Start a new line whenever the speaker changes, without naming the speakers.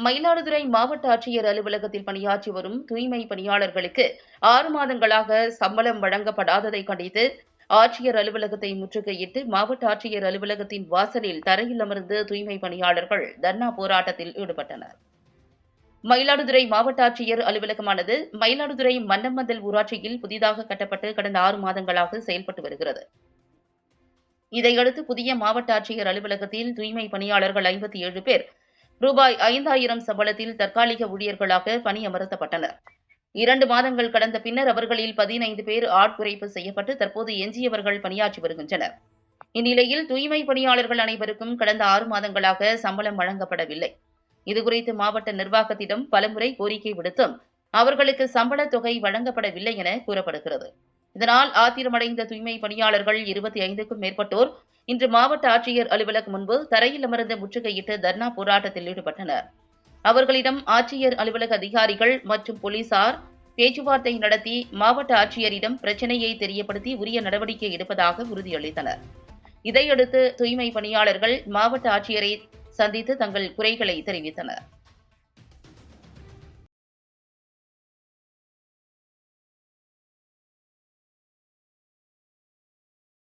மயிலாடுதுறை மாவட்ட ஆட்சியர் அலுவலகத்தில் பணியாற்றி வரும் தூய்மை பணியாளர்களுக்கு ஆறு மாதங்களாக சம்பளம் வழங்கப்படாததை கண்டித்து ஆட்சியர் அலுவலகத்தை முற்றுகையிட்டு மாவட்ட ஆட்சியர் அலுவலகத்தின் வாசலில் தரையில் அமர்ந்து தூய்மை பணியாளர்கள் தர்ணா போராட்டத்தில் ஈடுபட்டனர். மயிலாடுதுறை மாவட்ட ஆட்சியர் அலுவலகமானது மயிலாடுதுறை மன்னமந்தல் ஊராட்சியில் புதிதாக கட்டப்பட்டு கடந்த ஆறு மாதங்களாக செயல்பட்டு வருகிறது. இதையடுத்து புதிய மாவட்ட ஆட்சியர் அலுவலகத்தில் தூய்மை பணியாளர்கள் ஐம்பத்தி ஏழு பேர் ரூபாய் ஐந்தாயிரம் சம்பளத்தில் தற்காலிக ஊழியர்களாக பணியமர்த்தப்பட்டனர். இரண்டு மாதங்கள் கடந்த பின்னர் அவர்களில் பதினைந்து பேர் ஆட்குறைப்பு செய்யப்பட்டு தற்போது எஞ்சியவர்கள் பணியாற்றி வருகின்றனர். இந்நிலையில் தூய்மை பணியாளர்கள் அனைவருக்கும் கடந்த ஆறு மாதங்களாக சம்பளம் வழங்கப்படவில்லை. இதுகுறித்து மாவட்ட நிர்வாகத்திடம் பலமுறை கோரிக்கை விடுத்தும் அவர்களுக்கு சம்பள தொகை வழங்கப்படவில்லை என கூறப்படுகிறது. இதனால் ஆத்திரமடைந்த தூய்மை பணியாளர்கள் இருபத்தி ஐந்துக்கும் மேற்பட்டோர் இன்று மாவட்ட ஆட்சியர் அலுவலகம் முன்பு தரையில் அமர்ந்து முற்றுகையிட்டு தர்ணா போராட்டத்தில் ஈடுபட்டனர். அவர்களிடம் ஆட்சியர் அலுவலக அதிகாரிகள் மற்றும் போலீசார் பேச்சுவார்த்தை நடத்தி மாவட்ட ஆட்சியரிடம் பிரச்சினையை தெரியப்படுத்தி உரிய நடவடிக்கை எடுப்பதாக உறுதியளித்தனர். இதையடுத்து தூய்மை பணியாளர்கள் மாவட்ட ஆட்சியரை சந்தித்து தங்கள் குறைகளை தெரிவித்தனர்.